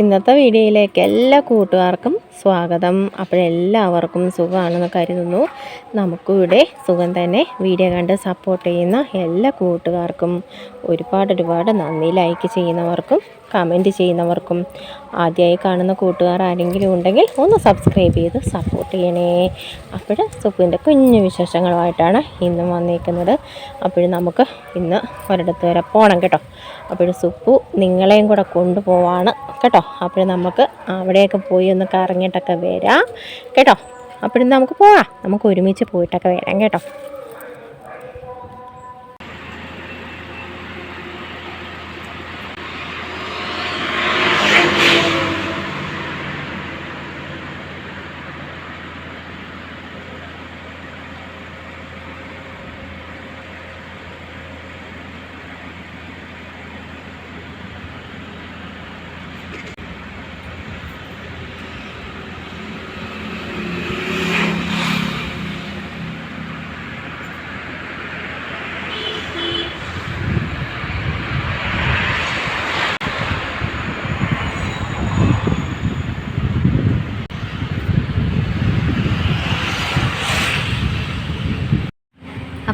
ഇന്നത്തെ വീഡിയോയിലേക്ക് എല്ലാ കൂട്ടുകാർക്കും സ്വാഗതം. അപ്പോഴെല്ലാവർക്കും സുഖമാണെന്ന് കരുതുന്നു. നമുക്കിവിടെ സുഖം തന്നെ വീഡിയോ കണ്ട് സപ്പോർട്ട് ചെയ്യുന്ന എല്ലാ കൂട്ടുകാർക്കും ഒരുപാട് ഒരുപാട് നന്ദി ലൈക്ക് ചെയ്യുന്നവർക്കും കമന്റ് ചെയ്യുന്നവർക്കും ആദ്യമായി കാണുന്ന കൂട്ടുകാർ ആരെങ്കിലും ഉണ്ടെങ്കിൽ ഒന്ന് സബ്സ്ക്രൈബ് ചെയ്ത് സപ്പോർട്ട് ചെയ്യണേ. അപ്പോൾ സുഖിന്റെ കുഞ്ഞു വിശേഷങ്ങളുമായിട്ടാണ് ഇന്നും വന്നിരിക്കുന്നത് അപ്പോഴും നമുക്ക് ഇന്ന് ഒരിടത്ത് വരെ പോകണം കേട്ടോ. അപ്പോഴും സുപ്പു നിങ്ങളെയും കൂടെ കൊണ്ടുപോവാണ് കേട്ടോ. അപ്പോഴും നമുക്ക് അവിടെയൊക്കെ പോയി ഒന്ന് കറങ്ങിയിട്ടൊക്കെ വരാം കേട്ടോ. അപ്പോഴും നമുക്ക് പോവാം. നമുക്ക് ഒരുമിച്ച് പോയിട്ടൊക്കെ വരാം കേട്ടോ.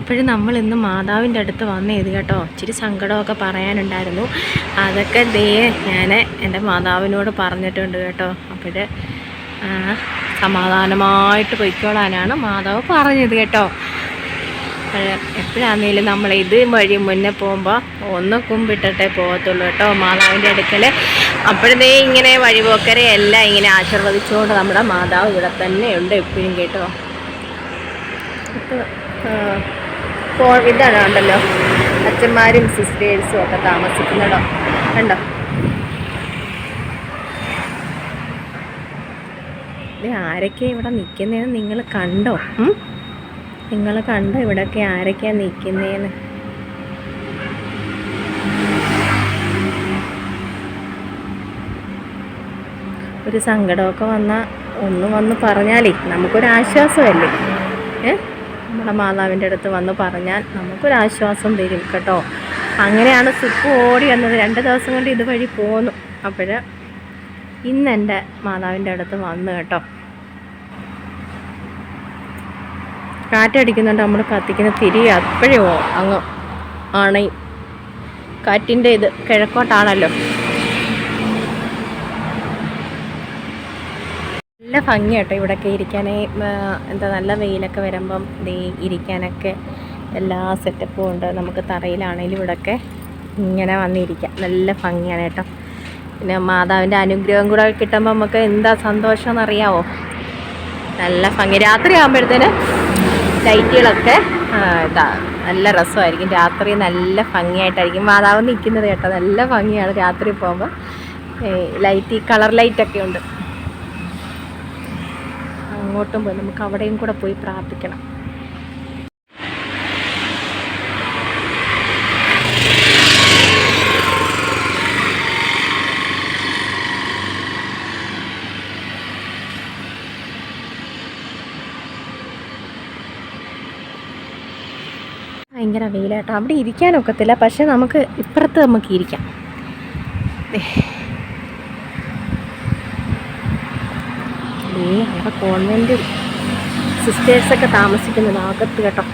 അപ്പോഴും നമ്മൾ ഇന്ന് മാതാവിന്റെ അടുത്ത് വന്നേത് കേട്ടോ. ഇച്ചിരി സങ്കടമൊക്കെ പറയാനുണ്ടായിരുന്നു. അതൊക്കെ ദേ ഞാൻ എന്റെ മാതാവിനോട് പറഞ്ഞിട്ടുണ്ട് കേട്ടോ. അപ്പോൾ സമാധാനമായിട്ട് പൊയ്ക്കോളാനാണ് മാതാവ് പറഞ്ഞത് കേട്ടോ. എപ്പോഴാണെങ്കിലും നമ്മൾ ഇത് വഴി മുന്നേ പോകുമ്പോൾ ഒന്ന് കുമ്പിട്ടിട്ടേ പോകത്തുള്ളൂ കേട്ടോ മാതാവിന്റെ അടുക്കൽ അപ്പോഴത്തേ ഇങ്ങനെ വഴിപോക്കരെ എല്ലാം ഇങ്ങനെ ആശീർവദിച്ചുകൊണ്ട് നമ്മുടെ മാതാവ് ഇവിടെ തന്നെ ഉണ്ട് എപ്പോഴും കേട്ടോ. ഇപ്പോൾ ഇതാണ് ഉണ്ടല്ലോ അച്ഛന്മാരും സിസ്റ്റേഴ്സും ഒക്കെ താമസിക്കുന്നിടം. കണ്ടോ? ഇത് ആരൊക്കെ ഇവിടെ നിൽക്കുന്നതെന്ന് നിങ്ങൾ കണ്ടോ? നിങ്ങൾ കണ്ടോ ഇവിടെയൊക്കെ ആരൊക്കെയാണ് നിൽക്കുന്നതെന്ന് ഒരു സങ്കടമൊക്കെ വന്നാൽ ഒന്ന് വന്ന് പറഞ്ഞാലേ നമുക്കൊരാശ്വാസമല്ലേ? ഏ? നമ്മുടെ മാതാവിന്റെ അടുത്ത് വന്ന് പറഞ്ഞാൽ നമുക്കൊരാശ്വാസം തരും കേട്ടോ. അങ്ങനെയാണ് സുപ്പ് ഓടി വന്നത്. രണ്ട് ദിവസം കൊണ്ട് ഇതുവഴി പോന്നു. അപ്പോൾ ഇന്ന് എന്റെ മാതാവിന്റെ അടുത്ത് വന്നു കേട്ടോ. കാറ്റടിക്കുന്നുണ്ട്. നമ്മൾ കത്തിക്കുന്ന തിരി അപ്പോഴേ അങ്ങ് അണയും കാറ്റിന്റെ ഇത് കിഴക്കോട്ടാണല്ലോ. നല്ല ഭംഗിയാട്ടോ ഇവിടെയൊക്കെ ഇരിക്കാനേ. എന്താ നല്ല വെയിലൊക്കെ വരുമ്പം ദേ ഇരിക്കാനൊക്കെ എല്ലാ സെറ്റപ്പും ഉണ്ട്. നമുക്ക് തറയിലാണേലും ഇവിടെയൊക്കെ ഇങ്ങനെ വന്നിരിക്കാം. നല്ല ഭംഗിയാണ് കേട്ടോ. പിന്നെ മാതാവിന്റെ അനുഗ്രഹം കൂടെ കിട്ടുമ്പോൾ നമുക്ക് എന്താ സന്തോഷം എന്നറിയാവോ നല്ല ഭംഗി. രാത്രി ആകുമ്പോഴത്തേന് ലൈറ്റുകളൊക്കെ ഇതാ നല്ല രസമായിരിക്കും. രാത്രി നല്ല ഭംഗിയായിട്ടായിരിക്കും. മാതാവ് നിൽക്കുന്നത് കേട്ടോ. നല്ല ഭംഗിയാണ് രാത്രി പോകുമ്പോൾ ലൈറ്റ് കളർ ലൈറ്റൊക്കെ ഉണ്ട്. അങ്ങോട്ടും പോയി. നമുക്ക് അവിടെയും കൂടെ പോയി പ്രാർത്ഥിക്കണം. ഭയങ്കര വെയിലാട്ടോ. അവിടെ ഇരിക്കാനൊക്കത്തില്ല പക്ഷെ നമുക്ക് ഇപ്പുറത്ത് നമുക്ക് ഇരിക്കാം. അവിടെ കോൺവെന്റ് സിസ്റ്റേഴ്സൊക്കെ താമസിക്കുന്നത് അകത്ത് കേട്ടോ.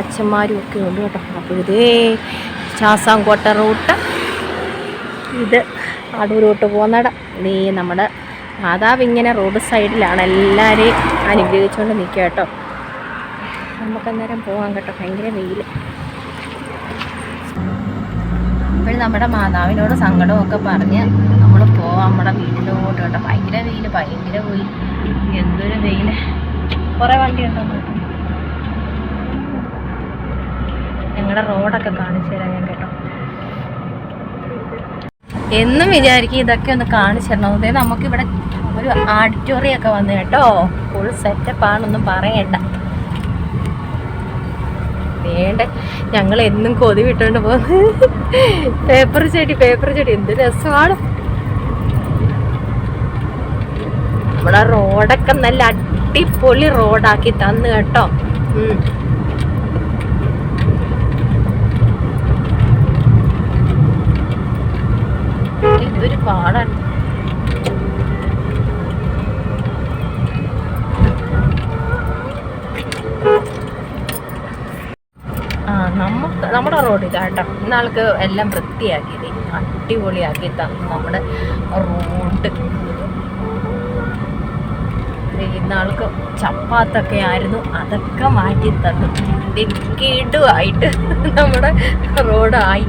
അച്ഛന്മാരും ഒക്കെ ഉണ്ട് കേട്ടോ. അപ്പോൾ ഇതേ ചാസാങ്കോട്ട റൂട്ട്. ഇത് അടൂരോട്ട് പോകുന്നിടം. ഇതേ നമ്മുടെ മാതാവ് ഇങ്ങനെ റോഡ് സൈഡിലാണ് എല്ലാവരെയും അനുഗ്രഹിച്ചുകൊണ്ട് നിൽക്കുക കേട്ടോ. നമുക്കന്നേരം പോകാം കേട്ടോ. ഭയങ്കര വെയിൽ ഇപ്പോഴും നമ്മുടെ മാതാവിനോട് സങ്കടമൊക്കെ പറഞ്ഞ് നമ്മൾ പോവാം. നമ്മുടെ വീട്ടിലോട്ട് കേട്ടോ. ഭയങ്കര വെയിൽ ഭയങ്കര വെയിൽ കുറേ വണ്ടി ഉണ്ടോ ഞങ്ങളുടെ റോഡൊക്കെ കാണിച്ചു തരാം ഞാൻ കേട്ടോ. എന്നും വിചാരിക്കും ഇതൊക്കെ ഒന്ന് കാണിച്ചു തരണം. അതായത് നമുക്കിവിടെ ഒരു ആഡിറ്റോറിയം ഒക്കെ വന്നു കേട്ടോ. ഫുൾ സെറ്റപ്പാണൊന്നും പറയണ്ട. വേണ്ട. ഞങ്ങൾ എന്നും കൊതി വിട്ടുകൊണ്ട് പോകുന്നത് പേപ്പർ ചെടി പേപ്പർ ചെടി. എന്ത് രസമാണ്. നമ്മുടെ റോഡൊക്കെ നല്ല അടിപൊളി റോഡാക്കി തന്നു കേട്ടോ. ഇതൊരു പാടാണ്. നമ്മുടെ റോഡ് ഇതാട്ടോ ഇന്നാൾക്ക് എല്ലാം വൃത്തിയാക്കി അടിപൊളിയാക്കി തന്നു നമ്മുടെ റോഡ്. ഇന്നാൾക്ക് ചപ്പാത്തൊക്കെ ആയിരുന്നു. അതൊക്കെ മാറ്റി തന്നു. കിടുവായിട്ട് നമ്മുടെ റോഡായി.